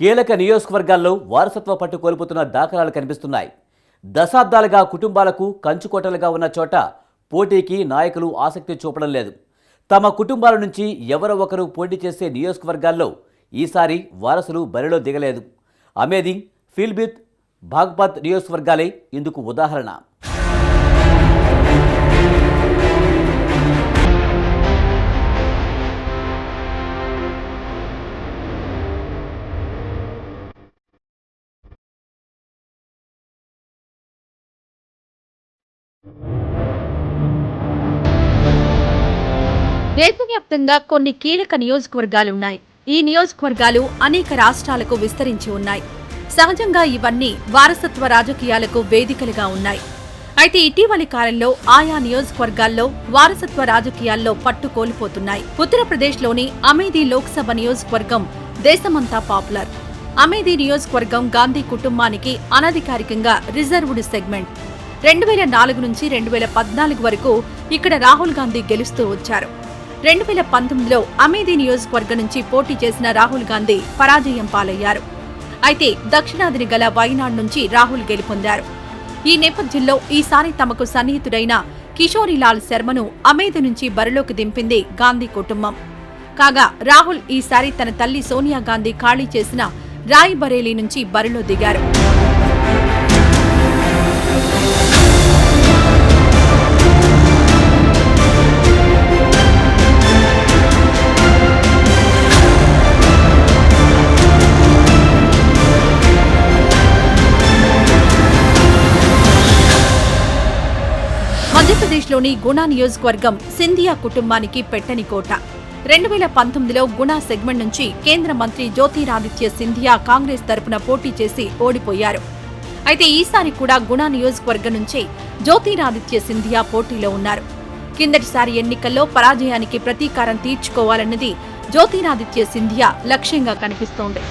కీలక నియోజకవర్గాల్లో వారసత్వ పట్టు కోల్పోతున్న దాఖలాలు కనిపిస్తున్నాయి. దశాబ్దాలుగా కుటుంబాలకు కంచుకోటలుగా ఉన్న చోట పోటీకి నాయకులు ఆసక్తి చూపడం లేదు. తమ కుటుంబాల నుంచి ఎవరో ఒకరు పోటీ చేసే నియోజకవర్గాల్లో ఈసారి వారసులు బరిలో దిగలేదు. అమేది ఫిల్బిత్ భాగ్పత్ నియోజకవర్గాలే ఇందుకు ఉదాహరణ. దేశవ్యాప్తంగా కొన్ని కీలక నియోజకవర్గాలున్నాయి. ఈ నియోజకవర్గాలు అనేక రాష్ట్రాలకు విస్తరించి ఉన్నాయి. సహజంగా ఇవన్నీ వారసత్వ రాజకీయాలకు వేదికలుగా ఉన్నాయి. అయితే ఇటీవలి కాలంలో ఆయా నియోజకవర్గాల్లో వారసత్వ రాజకీయాల్లో పట్టు కోల్పోతున్నాయి. ఉత్తరప్రదేశ్లోని అమేధీ లోక్సభ నియోజకవర్గం దేశమంతా పాపులర్. అమేధీ నియోజకవర్గం గాంధీ కుటుంబానికి అనధికారికంగా రిజర్వ్డ్ సెగ్మెంట్. రెండు వేల నాలుగు నుంచి రెండు వేల పద్నాలుగు వరకు ఇక్కడ రాహుల్ గాంధీ గెలుస్తూ వచ్చారు. రెండు వేల పంతొమ్మిదిలో అమేధీ నియోజకవర్గం నుంచి పోటీ చేసిన రాహుల్ గాంధీ పరాజయం పాలయ్యారు. అయితే దక్షిణాదిని గల వైనాడ్ నుంచి రాహుల్ గెలుపొందారు. ఈ నేపథ్యంలో ఈసారి తమకు సన్నిహితుడైన కిషోరీలాల్ శర్మను అమేధి నుంచి బరిలోకి దింపింది గాంధీ కుటుంబం. కాగా రాహుల్ ఈసారి తన తల్లి సోనియా గాంధీ ఖాళీ చేసిన రాయ్ బరేలీ నుంచి బరిలో దిగారు. ఆంధ్రప్రదేశ్లోని గుణా నియోజకవర్గం సింధియా కుటుంబానికి పెట్టని కోట. రెండు వేల పంతొమ్మిదిలో గుణా సెగ్మెంట్ నుంచి కేంద్ర మంత్రి జ్యోతిరాదిత్య సింధియా కాంగ్రెస్ తరపున పోటీ చేసి ఓడిపోయారు. అయితే ఈసారి కూడా గుణా నియోజకవర్గం నుంచే జ్యోతిరాదిత్య సింధియా పోటీలో ఉన్నారు. కిందటిసారి ఎన్నికల్లో పరాజయానికి ప్రతీకారం తీర్చుకోవాలన్నది జ్యోతిరాదిత్య సింధియా లక్ష్యంగా కనిపిస్తోంది.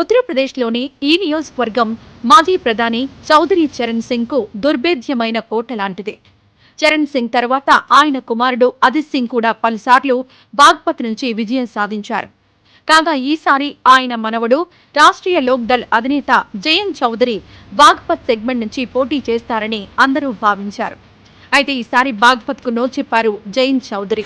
ఉత్తరప్రదేశ్లోని ఈ నియోజకవర్గం మాజీ ప్రధాని చౌదరి చరణ్ సింగ్కు దుర్భేద్యమైన కోట లాంటిది. చరణ్ సింగ్ తర్వాత ఆయన కుమారుడు అజిత్ సింగ్ కూడా పలుసార్లు బాగ్పత్ నుంచి విజయం సాధించారు. కాగా ఈసారి ఆయన మనవడు రాష్ట్రీయ లోక్దల్ అధినేత జయన్ చౌదరి బాగ్పత్ సెగ్మెంట్ నుంచి పోటీ చేస్తారని అందరూ భావించారు. అయితే ఈసారి బాగ్పత్కు నో చెప్పారు జయన్ చౌదరి.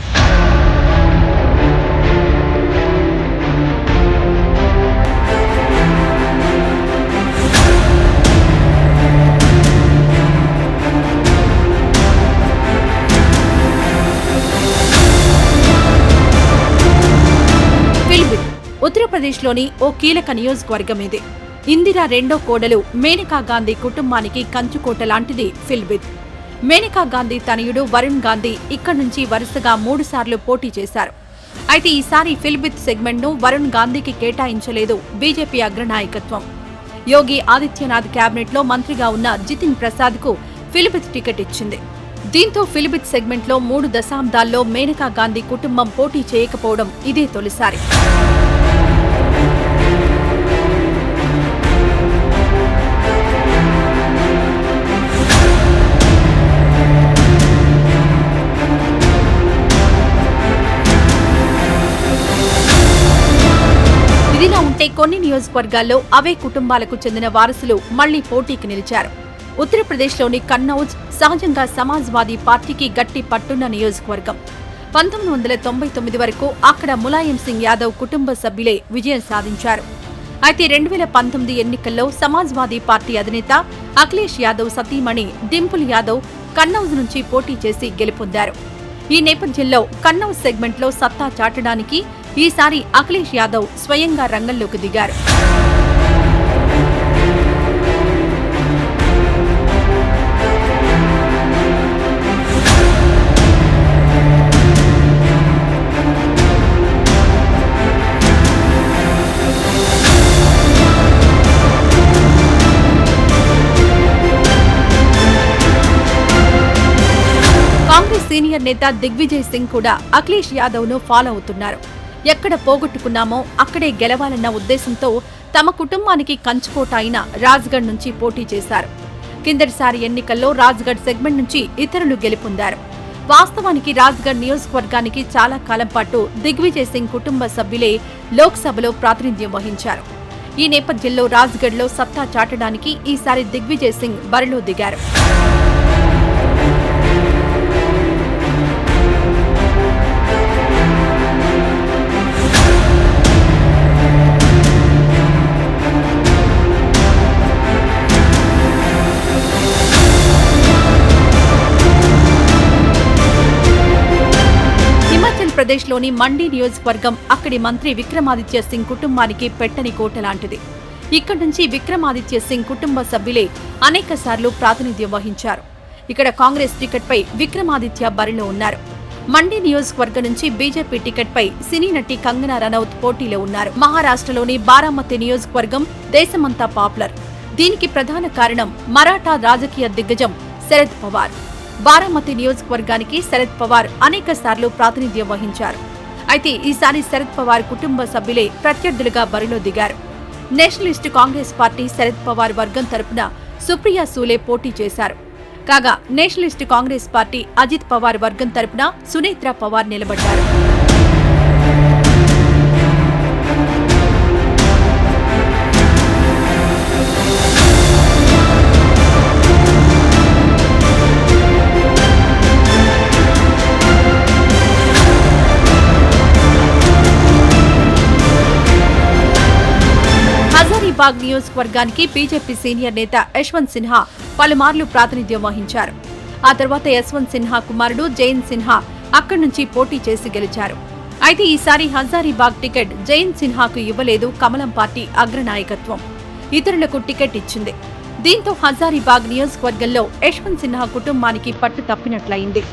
ఆంధ్రప్రదేశ్లోని ఓ కీలక నియోజకవర్గం ఇది. ఇందిరా రెండో కోడలు మేనకా గాంధీ కుటుంబానికి కంచుకోట లాంటిది ఫిల్బిత్ మేనకా గాంధీ తనయుడు వరుణ్ గాంధీ ఇక్కడి నుంచి వరుసగా మూడు సార్లు పోటీ చేశారు. అయితే ఈసారి ఫిల్బిత్ సెగ్మెంట్ను వరుణ్ గాంధీకి కేటాయించలేదు బీజేపీ అగ్రనాయకత్వం. యోగి ఆదిత్యనాథ్ క్యాబినెట్లో లో మంత్రిగా ఉన్న జితిన్ ప్రసాద్కు ఫిల్బిత్ టికెట్ ఇచ్చింది. దీంతో ఫిల్బిత్ సెగ్మెంట్లో మూడు దశాబ్దాల్లో మేనకా గాంధీ కుటుంబం పోటీ చేయకపోవడం ఇదే తొలిసారి. కొన్ని నియోజకవర్గాల్లో అవే కుటుంబాలకు చెందిన వారసులు మళ్ళీ పోటీకి నిలిచారు. ఉత్తరప్రదేశ్లోని కన్నౌజ్ సహజంగా సమాజ్వాదీ పార్టీకి గట్టి పట్టున్న నియోజకవర్గం. పంతొమ్మిది వందల తొంభై తొమ్మిది వరకు అక్కడ ములాయం సింగ్ యాదవ్ కుటుంబ సభ్యులే విజయం సాధించారు. అయితే రెండు వేల పంతొమ్మిది ఎన్నికల్లో సమాజ్వాదీ పార్టీ అధినేత అఖిలేష్ యాదవ్ సతీమణి డింపుల్ యాదవ్ కన్నౌజ్ నుంచి పోటీ చేసి గెలుపొందారు. ఈ నేపథ్యంలో కన్నౌజ్ సెగ్మెంట్లో సత్తా చాటడానికి ఈసారి అఖిలేష్ యాదవ్ స్వయంగా రంగంలోకి దిగారు. సీనియర్ నేత దిగ్విజయ్ సింగ్ కూడా అఖిలేష్ యాదవ్ను ఫాలో అవుతున్నారు. ఎక్కడ పోగొట్టుకున్నామో అక్కడే గెలవాలన్న ఉద్దేశంతో తమ కుటుంబానికి కంచుకోట అయిన రాజ్గఢ్ నుంచి పోటీ చేశారు. కిందటిసారి ఎన్నికల్లో రాజ్గఢ్ సెగ్మెంట్ నుంచి ఇతరులు గెలుపొందారు. వాస్తవానికి రాజ్గఢ్ నియోజకవర్గానికి చాలా కాలం పాటు దిగ్విజయ్ సింగ్ కుటుంబ సభ్యులే లోక్సభలో ప్రాతినిధ్యం వహించారు. ఈ నేపథ్యంలో రాజ్గఢ్లో సత్తా చాటడానికి ఈసారి దిగ్విజయ్ సింగ్ బరిలో దిగారు. ఆంధ్రప్రదేశ్లోని ప్రదేశ్లోని మండి నియోజకవర్గం అక్కడి మంత్రి విక్రమాదిత్య సింగ్ కుటుంబానికి పెట్టని కోట లాంటిది. ఇక్కడి నుంచి విక్రమాదిత్య సింగ్ కుటుంబ సభ్యులే అనేక సార్లు ప్రాతినిధ్యం వహించారు. ఇక్కడ కాంగ్రెస్ టికెట్పై విక్రమాదిత్య బరిలో ఉన్నారు. మండి నియోజకవర్గం నుంచి బీజేపీ టికెట్పై సినీ నటి కంగనా రనౌత్ పోటీలో ఉన్నారు. మహారాష్ట్రలోని బారామతి నియోజకవర్గం దేశమంతా పాపులర్. దీనికి ప్రధాన కారణం మరాఠా రాజకీయ దిగ్గజం శరద్ పవార్. బారామతి నియోజకవర్గానికి శరద్ పవార్ అనేక సార్లు ప్రాతినిధ్యం వహించారు. అయితే ఈసారి శరద్ పవార్ కుటుంబ సభ్యులే ప్రత్యర్థులుగా బరిలో దిగారు. Nationalist Congress Party Sharad Pawar వర్గం తరపున సుప్రియా సూలే పోటీ చేశారు. కాగా Nationalist Congress Party Ajit Pawar వర్గం తరపున సునేత్ర పవార్ నిలబడ్డారు. బాగ్ నియోజకవర్గానికి బీజేపీ సీనియర్ నేత యశ్వంత్ సిన్హా పలుమార్లు ప్రాతినిధ్యం వహించారు. ఆ తర్వాత యశ్వంత్ సిన్హా కుమారుడు జైన్ సిన్హా అక్కడి నుంచి పోటీ చేసి గెలిచారు. అయితే ఈసారి హజారీబాగ్ టికెట్ జైన్ సిన్హాకు ఇవ్వలేదు కమలం పార్టీ అగ్రనాయకత్వం. ఇతరులకు టికెట్ ఇచ్చింది. దీంతో హజారీబాగ్ నియోజకవర్గంలో యశ్వంత్ సిన్హా కుటుంబానికి పట్టు తప్పినట్లయింది.